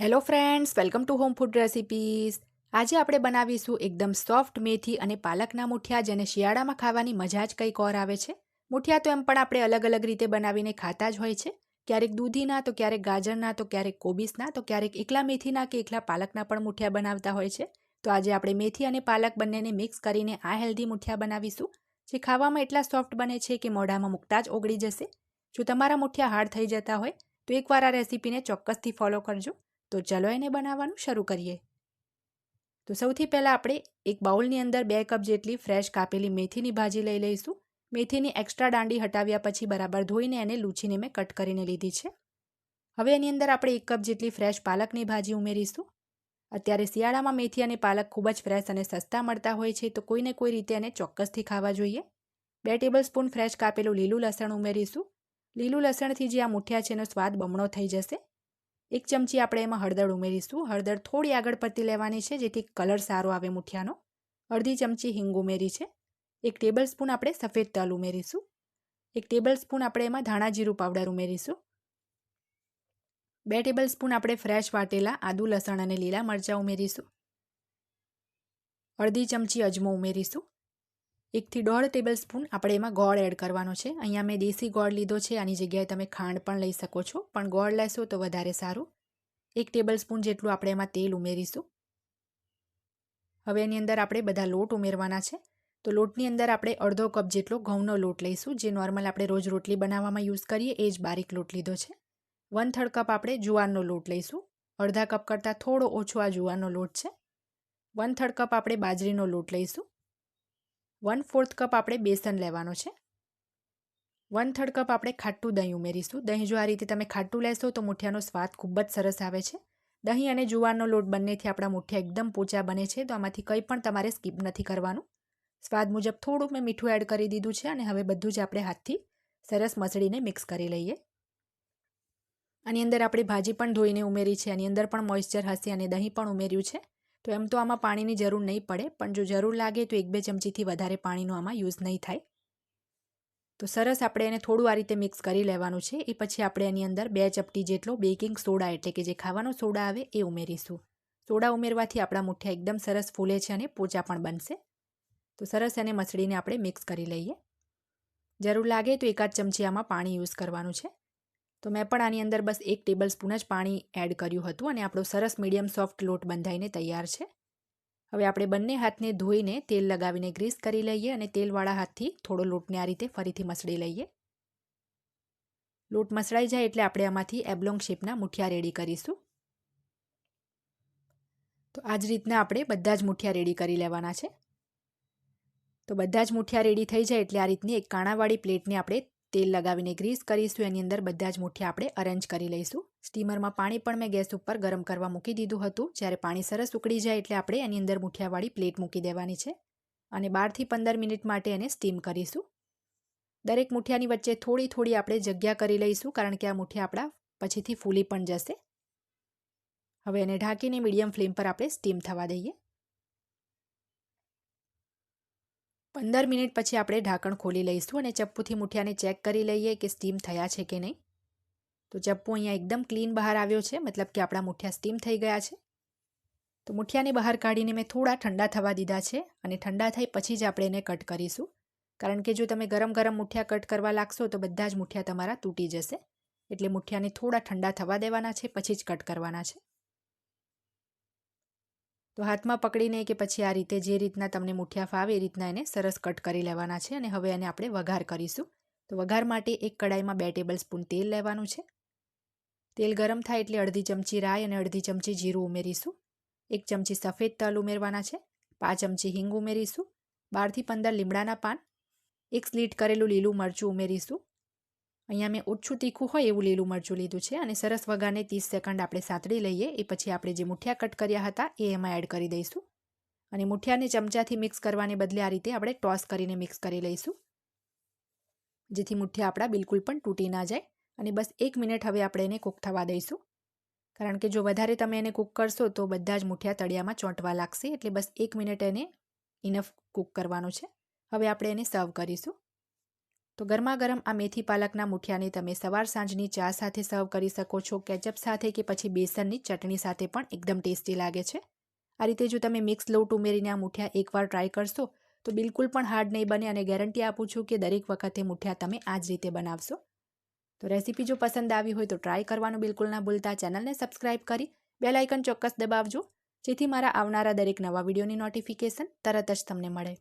Hello friends welcome to home food recipes આજે આપણે બનાવીશું એકદમ સોફ્ટ મેથી અને પાલકના મુઠિયા, જેને શિયાળામાં ખાવાની મજા જ કંઈક ઓર આવે છે. મુઠિયા તો એમ પણ આપણે અલગ અલગ રીતે બનાવીને ખાતા જ હોય છે. ક્યારેક દૂધીના, તો ક્યારેક ગાજરના, તો ક્યારેક કોબીસના તો ક્યારેક એકલા મેથીના કે એકલા પાલકના પણ મુઠિયા બનાવતા હોય છે. તો આજે આપણે મેથી અને પાલક બંનેને મિક્સ કરીને આ હેલ્ધી મુઠિયા બનાવીશું, જે ખાવામાં એટલા સોફ્ટ બને છે કે મોઢામાં મૂકતા જ ઓગળી જશે. જો તમારા મુઠિયા હાર્ડ થઈ જતા હોય, તો એકવાર આ રેસીપીને ચોક્કસથી ફોલો કરજો. તો ચાલો એને બનાવવાનું શરૂ કરીએ. તો સૌથી પહેલાં આપણે એક બાઉલની અંદર બે કપ જેટલી ફ્રેશ કાપેલી મેથીની ભાજી લઈ લઈશું. મેથીની એક્સ્ટ્રા દાંડી હટાવ્યા પછી બરાબર ધોઈને એને લૂછીને મેં કટ કરીને લીધી છે. હવે એની અંદર આપણે એક કપ જેટલી ફ્રેશ પાલકની ભાજી ઉમેરીશું. અત્યારે શિયાળામાં મેથી અને પાલક ખૂબ જ ફ્રેશ અને સસ્તા મળતા હોય છે, તો કોઈને કોઈ રીતે એને ચોક્કસથી ખાવા જોઈએ. બે ટેબલ સ્પૂન ફ્રેશ કાપેલું લીલું લસણ ઉમેરીશું. લીલું લસણથી જે આ મુઠિયા છે એનો સ્વાદ બમણો થઈ જશે. એક ચમચી આપણે એમાં હળદર ઉમેરીશું. હળદર થોડી આગળ પડતી લેવાની છે, જેથી કલર સારો આવે મુઠિયાનો. અડધી ચમચી હિંગ ઉમેરી છે. એક ટેબલ સ્પૂન આપણે સફેદ તલ ઉમેરીશું. એક ટેબલ સ્પૂન આપણે એમાં ધાણા જીરું પાવડર ઉમેરીશું. બે ટેબલ સ્પૂન આપણે ફ્રેશ વાટેલા આદુ, લસણ અને લીલા મરચાં ઉમેરીશું. અડધી ચમચી અજમો ઉમેરીશું. એકથી દોઢ ટેબલ સ્પૂન આપણે એમાં ગોળ એડ કરવાનો છે. અહીંયા મેં દેશી ગોળ લીધો છે, આની જગ્યાએ તમે ખાંડ પણ લઈ શકો છો. પણ ગોળ લેશો તો વધારે સારું. એક ટેબલ સ્પૂન જેટલું આપણે એમાં તેલ ઉમેરીશું. હવે એની અંદર આપણે બધા લોટ ઉમેરવાના છે. તો લોટની અંદર આપણે અડધો કપ જેટલો ઘઉંનો લોટ લઈશું, જે નોર્મલ આપણે રોજ રોટલી બનાવવામાં યુઝ કરીએ, એ જ બારીક લોટ લીધો છે. વન થર્ડ કપ આપણે જુવારનો લોટ લઈશું. અડધા કપ કરતાં થોડો ઓછો આ જુવારનો લોટ છે. વન થર્ડ કપ આપણે બાજરીનો લોટ લઈશું. વન ફોર્થ કપ આપણે બેસન લેવાનો છે. વન થર્ડ કપ આપણે ખાટું દહીં ઉમેરીશું. દહીં જો આ રીતે તમે ખાટું લેશો તો મુઠિયાનો સ્વાદ ખૂબ જ સરસ આવે છે. દહીં અને જુવારનો લોટ બંનેથી આપણા મુઠિયા એકદમ પોચા બને છે, તો આમાંથી કંઈ પણ તમારે સ્કીપ નથી કરવાનું. સ્વાદ મુજબ થોડું મેં મીઠું એડ કરી દીધું છે અને હવે બધું જ આપણે હાથથી સરસ મસળીને મિક્સ કરી લઈએ. આની અંદર આપણે ભાજી પણ ધોઈને ઉમેરી છે. આની અંદર પણ મોઇશ્ચર હશે અને દહીં પણ ઉમેર્યું છે. તો એમ તો આમાં પાણીની જરૂર નહીં પડે, પણ જો જરૂર લાગે તો એક બે ચમચીથી વધારે પાણીનો આમાં યુઝ નહીં થાય. તો સરસ આપણે એને થોડું આ રીતે મિક્સ કરી લેવાનું છે. એ પછી આપણે એની અંદર બે ચપટી જેટલો બેકિંગ સોડા એટલે કે જે ખાવાનો સોડા આવે એ ઉમેરીશું. સોડા ઉમેરવાથી આપણા મુઠ્ઠા એકદમ સરસ ફૂલે છે અને પોચા પણ બનશે. તો સરસ એને મસળીને આપણે મિક્સ કરી લઈએ. જરૂર લાગે તો એકાદ ચમચી આમાં પાણી યુઝ કરવાનું છે. તો મેં પણ આની અંદર બસ એક ટેબલ સ્પૂન જ પાણી એડ કર્યું હતું અને આપણો સરસ મીડિયમ સોફ્ટ લોટ બંધાઈને તૈયાર છે. હવે આપણે બંને હાથને ધોઈને તેલ લગાવીને ગ્રીસ કરી લઈએ અને તેલવાળા હાથથી થોડો લોટને આ રીતે ફરીથી મસળી લઈએ. લોટ મસળાઈ જાય એટલે આપણે આમાંથી એબલોંગ શેપના મુઠિયા રેડી કરીશું. તો આ જ રીતના આપણે બધા જ મુઠિયા રેડી કરી લેવાના છે. તો બધા જ મુઠિયા રેડી થઈ જાય એટલે આ રીતની એક કાણાવાળી પ્લેટને આપણે તેલ લગાવીને ગ્રીસ કરીશું, એની અંદર બધા જ મુઠ્ઠી આપણે અરેન્જ કરી લઈશું. સ્ટીમરમાં પાણી પણ મેં ગેસ ઉપર ગરમ કરવા મૂકી દીધું હતું. જ્યારે પાણી સરસ ઉકળી જાય એટલે આપણે એની અંદર મુઠિયાવાળી પ્લેટ મૂકી દેવાની છે અને બારથી પંદર મિનિટ માટે એને સ્ટીમ કરીશું. દરેક મુઠિયાની વચ્ચે થોડી થોડી આપણે જગ્યા કરી લઈશું, કારણ કે આ મુઠિયા આપણા પછીથી ફૂલી પણ જશે. હવે એને ઢાંકીને મીડિયમ ફ્લેમ પર આપણે સ્ટીમ થવા દઈએ. પંદર મિનિટ પછી આપણે ઢાંકણ ખોલી લઈશું અને ચપ્પુથી મુઠિયાને ચેક કરી લઈએ કે સ્ટીમ થયા છે કે નહીં. તો ચપ્પુ અહીંયા એકદમ ક્લીન બહાર આવ્યો છે, મતલબ કે આપણા મુઠિયા સ્ટીમ થઈ ગયા છે. તો મુઠિયાને બહાર કાઢીને મેં થોડા ઠંડા થવા દીધા છે અને ઠંડા થાય પછી જ આપણે એને કટ કરીશું. કારણ કે જો તમે ગરમ ગરમ મુઠિયા કટ કરવા લાગશો તો બધા જ મુઠિયા તમારા તૂટી જશે. એટલે મુઠિયાને થોડા ઠંડા થવા દેવાના છે, પછી જ કટ કરવાના છે. તો હાથમાં પકડીને કે પછી આ રીતે જે રીતના તમને મુઠિયા ફાવે એ રીતના એને સરસ કટ કરી લેવાના છે અને હવે એને આપણે વઘાર કરીશું. તો વઘાર માટે એક કડાઈમાં બે ટેબલ સ્પૂન તેલ લેવાનું છે. તેલ ગરમ થાય એટલે અડધી ચમચી રાઈ અને અડધી ચમચી જીરું ઉમેરીશું. એક ચમચી સફેદ તલ ઉમેરવાના છે. પાંચ ચમચી હિંગ ઉમેરીશું. બારથી પંદર લીમડાના પાન. એક સ્લીટ કરેલું લીલું મરચું ઉમેરીશું. અહીંયા મેં ઓછું તીખું હોય એવું લીલું મરચું લીધું છે અને સરસ વગાને ત્રીસ સેકન્ડ આપણે સાતડી લઈએ, એ પછી આપણે જે મુઠિયા કટ કર્યા હતા એ એમાં એડ કરી દઈશું. અને મુઠિયાને ચમચાથી મિક્સ કરવાને બદલે આ રીતે આપણે ટોસ કરીને મિક્સ કરી લઈશું. જેથી મુઠિયા આપણા બિલકુલ પણ તૂટી ના જાય. અને બસ એક મિનિટ હવે આપણે એને કૂક થવા દઈશું. કારણ કે જો વધારે તમે એને કૂક કરશો તો બધા જ મુઠિયા તળિયામાં ચોંટવા લાગશે. એટલે બસ એક મિનિટ એને ઇનફ કૂક કરવાનું છે. હવે આપણે એને સર્વ કરીશું. તો ગરમા ગરમ આ મેથી પાલકના મુઠિયાને તમે સવાર સાંજની ચા સાથે સર્વ કરી શકો છો, કેચઅપ સાથે કે પછી બેસનની ચટણી સાથે પણ એકદમ ટેસ્ટી લાગે છે. આ રીતે જો તમે મિક્સ લોટ ઉમેરીને આ મુઠિયા એકવાર ટ્રાય કરશો, તો બિલકુલ પણ હાર્ડ નહીં બને અને ગેરંટી આપું છું કે દરેક વખતે મુઠિયા તમે આ જ રીતે બનાવશો. તો રેસીપી જો પસંદ આવી હોય તો ટ્રાય કરવાનું બિલકુલ ના ભૂલતા, ચેનલને સબસ્ક્રાઇબ કરી બેલ ચોક્કસ દબાવજો, જેથી મારા આવનારા દરેક નવા વિડીયોની નોટિફિકેશન તરત જ તમને મળે.